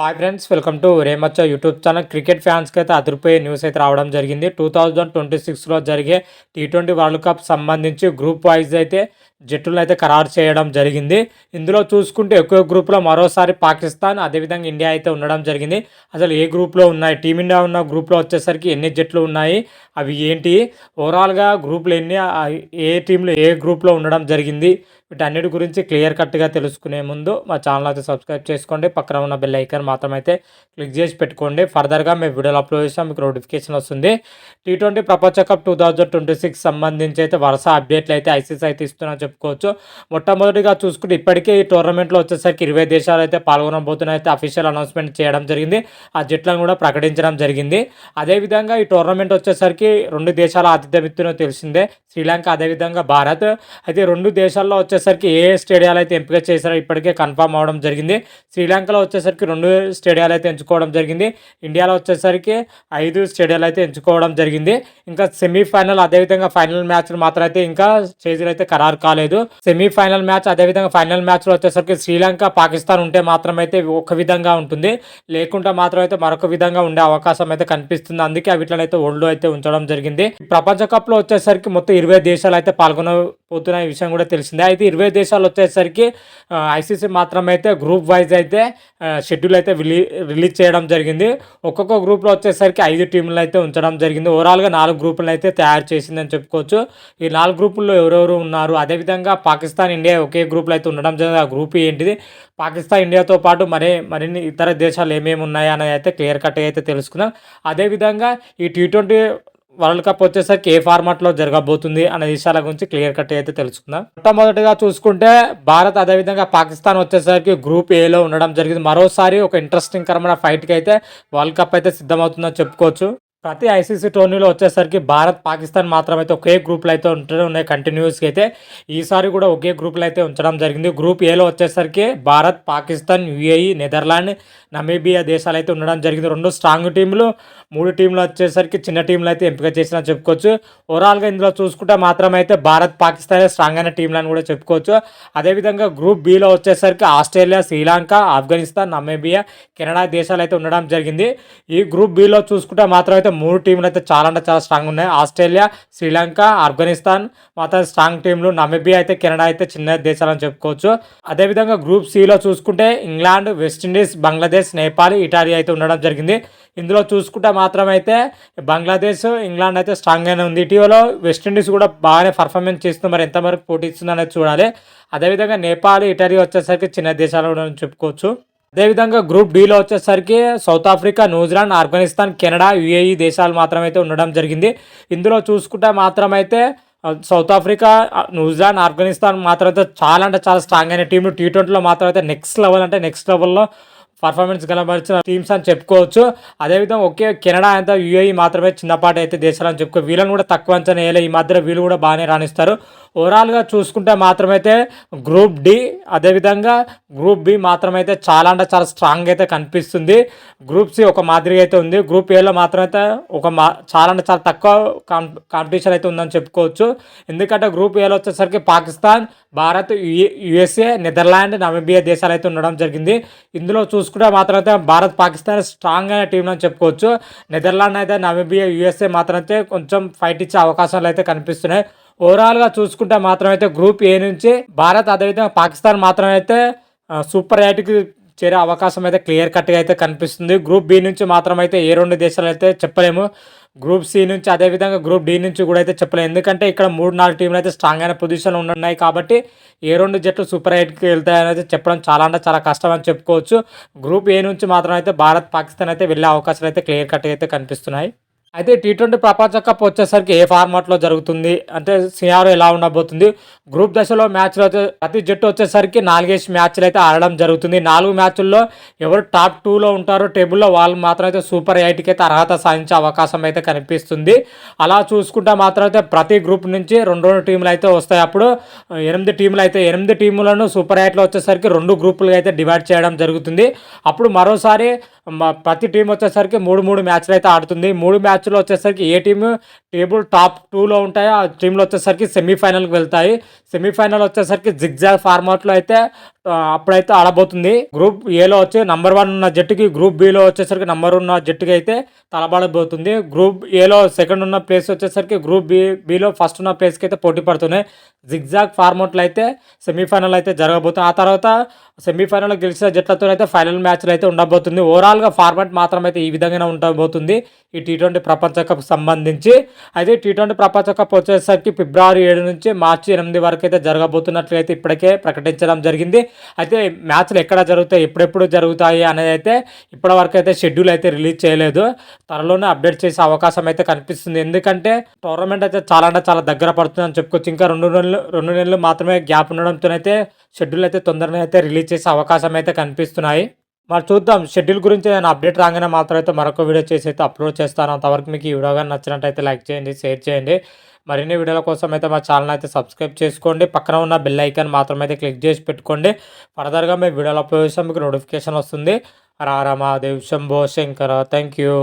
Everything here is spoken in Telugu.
హాయ్ ఫ్రెండ్స్ వెల్కమ్ టు రేమచ్చ యూట్యూబ్ ఛానల్ క్రికెట్ ఫ్యాన్స్కి అయితే అదిరిపోయే న్యూస్ అయితే రావడం జరిగింది. టూ థౌజండ్ ట్వంటీ సిక్స్లో జరిగే టీ ట్వంటీ వరల్డ్ కప్ సంబంధించి గ్రూప్ వైజ్ అయితే జట్టులను అయితే ఖరారు చేయడం జరిగింది. ఇందులో చూసుకుంటే ఎక్కువ గ్రూప్లో మరోసారి పాకిస్తాన్ అదేవిధంగా ఇండియా అయితే ఉండడం జరిగింది. అసలు ఏ గ్రూప్లో ఉన్నాయి? టీమిండియా ఉన్న గ్రూప్లో వచ్చేసరికి ఎన్ని జట్లు ఉన్నాయి? అవి ఏంటి? ఓవరాల్గా గ్రూప్లు ఎన్ని? ఏ టీంలో ఏ గ్రూప్లో ఉండడం జరిగింది? వీటన్నిటి గురించి క్లియర్ కట్గా తెలుసుకునే ముందు మా ఛానల్ అయితే సబ్స్క్రైబ్ చేసుకోండి. పక్కన ఉన్న బెల్ ఐకాన్ మాత్రం అయితే క్లిక్ చేసి పెట్టుకోండి. ఫర్దర్గా మేము వీడియోలు అప్లోడ్ చేసాం మీకు నోటిఫికేషన్ వస్తుంది. టీ ట్వంటీ ప్రపంచ cup two thousand twenty six సంబంధించి అయితే వరుస అప్డేట్లు అయితే ఐసీసీ అయితే ఇస్తున్నా చెప్పుకోవచ్చు. మొట్టమొదటిగా చూసుకుంటే ఇప్పటికే ఈ టోర్నమెంట్లో వచ్చేసరికి ఇరవై దేశాలు అయితే పాల్గొనబోతున్నాయి అయితే అఫీషియల్ అనౌన్స్మెంట్ చేయడం జరిగింది. ఆ జట్లను కూడా ప్రకటించడం జరిగింది. అదేవిధంగా ఈ టోర్నమెంట్ వచ్చేసరికి రెండు దేశాల ఆతిథ్యం ఇస్తున్నో తెలిసిందే. శ్రీలంక అదేవిధంగా భారత్. అయితే రెండు దేశాల్లో వచ్చేసరికి ఏ స్టేడియాలు అయితే ఎంపిక చేశారో ఇప్పటికే కన్ఫర్మ్ అవడం జరిగింది. శ్రీలంకలో వచ్చేసరికి రెండు స్టేడియాలు అయితే ఎంచుకోవడం జరిగింది. ఇండియాలో వచ్చేసరికి ఐదు స్టేడియాలు అయితే ఎంచుకోవడం జరిగింది. ఇంకా సెమీఫైనల్ అదేవిధంగా ఫైనల్ మ్యాచ్లు మాత్రం అయితే ఇంకా స్టేజీలు అయితే ఖరారు కాలేదు. సెమీఫైనల్ మ్యాచ్ అదేవిధంగా ఫైనల్ మ్యాచ్లో వచ్చేసరికి శ్రీలంక పాకిస్తాన్ ఉంటే మాత్రం అయితే ఒక విధంగా ఉంటుంది. లేకుంటే మాత్రం అయితే మరొక విధంగా ఉండే అవకాశం అయితే కనిపిస్తుంది. అందుకే వీటిలో అయితే ఒళ్ళు అయితే ఉంచడం జరిగింది. ప్రపంచ కప్లో వచ్చేసరికి మొత్తం ఇరవై దేశాలు అయితే పాల్గొనబోతున్న విషయం కూడా తెలిసిందే. అయితే ఇరవై దేశాలు వచ్చేసరికి ఐసీసీ మాత్రం అయితే గ్రూప్ వైజ్ అయితే షెడ్యూల్ అయితే రిలీజ్ చేయడం జరిగింది. ఒక్కొక్క గ్రూప్లో వచ్చేసరికి ఐదు టీంలు అయితే ఉంచడం జరిగింది. ఓవరాల్గా నాలుగు గ్రూపులను అయితే తయారు చేసిందని చెప్పుకోవచ్చు. ఈ నాలుగు గ్రూపుల్లో ఎవరెవరు ఉన్నారు? అదేవిధంగా పాకిస్తాన్ ఇండియా ఒకే గ్రూప్లో అయితే ఉండడం జరిగింది. ఆ గ్రూప్ ఏంటిది? పాకిస్తాన్ ఇండియాతో పాటు మరే మరిన్ని ఇతర దేశాలు ఏమేమి ఉన్నాయి అనేది అయితే క్లియర్ కట్గా అయితే తెలుసుకుందాం. అదేవిధంగా ఈ టీ ట్వంటీ వరల్డ్ కప్ వచ్చేసరికి ఏ ఫార్మాట్లో జరగబోతుంది అనే విషయాల గురించి క్లియర్ కట్ అయితే తెలుసుకుందాం. మొట్టమొదటిగా చూసుకుంటే భారత్ అదేవిధంగా పాకిస్తాన్ వచ్చేసరికి గ్రూప్ ఏలో ఉండడం జరిగింది. మరోసారి ఒక ఇంట్రెస్టింగ్ కరమైన ఫైట్కి అయితే వరల్డ్ కప్ అయితే సిద్ధమవుతుందని చెప్పుకోవచ్చు. ప్రతి ఐసీసీ టోర్నీలో వచ్చేసరికి భారత్ పాకిస్తాన్ మాత్రమైతే ఒకే గ్రూప్లో అయితే ఉంటూనే ఉన్నాయి కంటిన్యూస్గా అయితే. ఈసారి కూడా ఒకే గ్రూప్లో అయితే ఉంచడం జరిగింది. గ్రూప్ ఏలో వచ్చేసరికి Bharat Pakistan UAE Netherland Namibia దేశాలు అయితే ఉండడం జరిగింది. రెండు స్ట్రాంగ్ టీంలు మూడు టీంలు వచ్చేసరికి చిన్న టీంలు అయితే ఎంపిక చేసిన చెప్పుకోవచ్చు. ఓవరాల్గా ఇందులో చూసుకుంటే మాత్రం అయితే భారత్ పాకిస్తాన్ స్ట్రాంగ్ అయిన టీంలు అని కూడా చెప్పుకోవచ్చు. అదేవిధంగా గ్రూప్ బిలో వచ్చేసరికి Australia Sri Lanka Afghanistan Namibia Canada దేశాలు అయితే ఉండడం జరిగింది. ఈ గ్రూప్ బిలో చూసుకుంటే మాత్రం అయితే మూడు టీంలు అయితే చాలా అంటే చాలా స్ట్రాంగ్ ఉన్నాయి. ఆస్ట్రేలియా శ్రీలంక ఆఫ్ఘనిస్తాన్ మాత్రం స్ట్రాంగ్ టీంలు నమీబియా అయితే కెనడా అయితే చిన్న దేశాలని చెప్పుకోవచ్చు. అదేవిధంగా గ్రూప్ సిలో చూసుకుంటే England West Indies Bangladesh Nepal Italy అయితే ఉండడం జరిగింది. ఇందులో చూసుకుంటే మాత్రం అయితే బంగ్లాదేశ్ ఇంగ్లాండ్ అయితే స్ట్రాంగ్ స్ట్రాంగ్గానే ఉంది. ఇటీవల వెస్టిండీస్ కూడా బాగానే పర్ఫార్మెన్స్ చేస్తుంది. మరి ఎంతవరకు పోటీ ఇస్తుంది అనేది చూడాలి అదేవిధంగా నేపాల్ ఇటలీ వచ్చేసరికి చిన్న దేశాలు చెప్పుకోవచ్చు. అదేవిధంగా గ్రూప్ డీలో వచ్చేసరికి South Africa New Zealand Afghanistan Canada UAE దేశాలు మాత్రమైతే ఉండడం జరిగింది. ఇందులో చూసుకుంటే మాత్రమైతే South Africa New Zealand Afghanistan మాత్రమైతే చాలా అంటే చాలా స్ట్రాంగ్ అయిన టీంలు టీ ట్వంటీలో మాత్రం అయితే నెక్స్ట్ లెవెల్ అంటే నెక్స్ట్ లెవెల్లో పర్ఫార్మెన్స్ కనబరిచిన టీమ్స్ అని చెప్పుకోవచ్చు. అదేవిధంగా ఒకే కెనడా అంతా యూఏఈ మాత్రమే చిన్నపాటి అయితే దేశాలు అని చెప్పుకో వీళ్ళని కూడా తక్కువ అంచనా వేయలే. ఈ మధ్య వీళ్ళు కూడా బాగానే రాణిస్తారు. ఓవరాల్గా చూసుకుంటే మాత్రమైతే గ్రూప్ డి అదేవిధంగా గ్రూప్ బి మాత్రమైతే చాలా అంటే చాలా స్ట్రాంగ్ అయితే కనిపిస్తుంది. గ్రూప్ సి ఒక మాదిరిగా అయితే ఉంది. గ్రూప్ ఏలో మాత్రమైతే ఒక మా చాలా అంటే చాలా తక్కువ కాంపిటీషన్ అయితే ఉందని చెప్పుకోవచ్చు. ఎందుకంటే గ్రూప్ ఏలో వచ్చేసరికి Pakistan Bharat USA Netherland Namibia దేశాలు అయితే ఉండడం జరిగింది. ఇందులో చూసుకుంటే మాత్రమైతే భారత్ పాకిస్తాన్ స్ట్రాంగ్ అయిన టీం అని చెప్పుకోవచ్చు. నెదర్లాండ్ అయితే నమీబియా యుఎస్ఏ మాత్రం అయితే కొంచెం ఫైట్ ఇచ్చే అవకాశాలు అయితే కనిపిస్తున్నాయి. ఓవరాల్గా చూసుకుంటే మాత్రం అయితే గ్రూప్ ఏ నుంచి భారత్ అదేవిధంగా పాకిస్తాన్ మాత్రం అయితే సూపర్ ఎయిట్కి చేరే అవకాశం అయితే క్లియర్ కట్గా అయితే కనిపిస్తుంది. గ్రూప్ బి నుంచి మాత్రం అయితే ఏ రెండు దేశాలు అయితే చెప్పలేము. గ్రూప్ సి నుంచి అదేవిధంగా గ్రూప్ డి నుంచి కూడా అయితే చెప్పలేము. ఎందుకంటే ఇక్కడ మూడు నాలుగు టీంలు అయితే స్ట్రాంగ్ అయిన పొజిషన్లో ఉన్నాయి కాబట్టి ఏ రెండు జట్లు సూపర్ ఎయిట్కి వెళ్తాయని అయితే చెప్పడం చాలా అంటే చాలా కష్టం అని చెప్పుకోవచ్చు. గ్రూప్ ఏ నుంచి మాత్రం అయితే భారత్ పాకిస్తాన్ అయితే వెళ్ళే అవకాశాలు అయితే క్లియర్ కట్గా అయితే కనిపిస్తున్నాయి. అయితే టీ ట్వంటీ ప్రపంచ కప్ వచ్చేసరికి ఏ ఫార్మాట్లో జరుగుతుంది? అంటే సిఆర్ ఎలా ఉండబోతుంది? గ్రూప్ దశలో మ్యాచ్లు వచ్చే ప్రతి జట్టు వచ్చేసరికి నాలుగేసి మ్యాచ్లు అయితే ఆడడం జరుగుతుంది. నాలుగు మ్యాచ్ల్లో ఎవరు టాప్ టూలో ఉంటారో టేబుల్లో వాళ్ళు మాత్రం అయితే సూపర్ ఎయిట్కి అయితే అర్హత సాధించే అవకాశం అయితే కనిపిస్తుంది. అలా చూసుకుంటే మాత్రం అయితే ప్రతి గ్రూప్ నుంచి రెండు రెండు టీంలు అయితే వస్తాయి. అప్పుడు ఎనిమిది టీంలు అయితే ఎనిమిది టీములను సూపర్ ఎయిట్లో వచ్చేసరికి రెండు గ్రూపులుగా అయితే డివైడ్ చేయడం జరుగుతుంది. అప్పుడు మరోసారి ప్రతి టీం వచ్చేసరికి మూడు మూడు మ్యాచ్లు అయితే ఆడుతుంది. మూడు మ్యాచ్లు వచ్చేసరికి ఏ టీం టేబుల్ టాప్ టూలో ఉంటాయో ఆ టీంలో వచ్చేసరికి సెమీఫైనల్కి వెళ్తాయి. సెమీఫైనల్ వచ్చేసరికి జిగ్జాగ్ ఫార్మాట్లో అయితే అప్పుడైతే ఆడబోతుంది. గ్రూప్ ఏలో వచ్చి నంబర్ వన్ ఉన్న జట్టుకి గ్రూప్ బిలో వచ్చేసరికి నంబర్ ఉన్న జట్టుకి అయితే తలబడబోతుంది. గ్రూప్ ఏలో సెకండ్ ఉన్న ప్లేస్ వచ్చేసరికి గ్రూప్ బి బిలో ఫస్ట్ ఉన్న ప్లేస్కి అయితే పోటీ పడుతున్నాయి. జిగ్జాగ్ ఫార్మాట్లో అయితే సెమీఫైనల్ అయితే జరగబోతుంది. ఆ తర్వాత సెమీఫైనల్ గెలిచిన జట్లతో అయితే ఫైనల్ మ్యాచ్లు అయితే ఉండబోతుంది. ఓవరాల్ ఓవరాల్గా ఫార్మాట్ మాత్రం అయితే ఈ విధంగానే ఉండబోతుంది. ఈ టీ ట్వంటీ ప్రపంచ కప్ సంబంధించి. అయితే టీ ట్వంటీ ప్రపంచ కప్ వచ్చేసరికి ఫిబ్రవరి ఏడు నుంచి మార్చి ఎనిమిది వరకు అయితే జరగబోతున్నట్లయితే ఇప్పటికే ప్రకటించడం జరిగింది. అయితే మ్యాచ్లు ఎక్కడ జరుగుతాయి ఎప్పుడెప్పుడు జరుగుతాయి అనేది అయితే ఇప్పటి వరకు అయితే షెడ్యూల్ అయితే రిలీజ్ చేయలేదు. త్వరలోనే అప్డేట్ చేసే అవకాశం అయితే కనిపిస్తుంది. ఎందుకంటే టోర్నమెంట్ అయితే చాలా అంటే చాలా దగ్గర పడుతుందని చెప్పుకోవచ్చు. ఇంకా రెండు నెలలు రెండు నెలలు మాత్రమే గ్యాప్ ఉండడంతో అయితే షెడ్యూల్ అయితే తొందరగా అయితే రిలీజ్ చేసే అవకాశం అయితే కనిపిస్తున్నాయి. మరి చూద్దాం. షెడ్యూల్ గురించి నేను అప్డేట్ రాగానే మాత్రం అయితే మరొక వీడియో చేసి అయితే అప్లోడ్ చేస్తాను. అంతవరకు మీకు ఈ వీడియో కానీ నచ్చినట్టయితే లైక్ చేయండి షేర్ చేయండి. మరిన్ని వీడియోల కోసం అయితే మా ఛానల్ అయితే సబ్స్క్రైబ్ చేసుకోండి. పక్కన ఉన్న బెల్ ఐకాన్ మాత్రం అయితే క్లిక్ చేసి పెట్టుకోండి. ఫర్దర్గా మేము వీడియోలు అప్లోడ్ చేస్తాం మీకు నోటిఫికేషన్ వస్తుంది. రారామా దేవ్ శంభో శంకర. Thank you.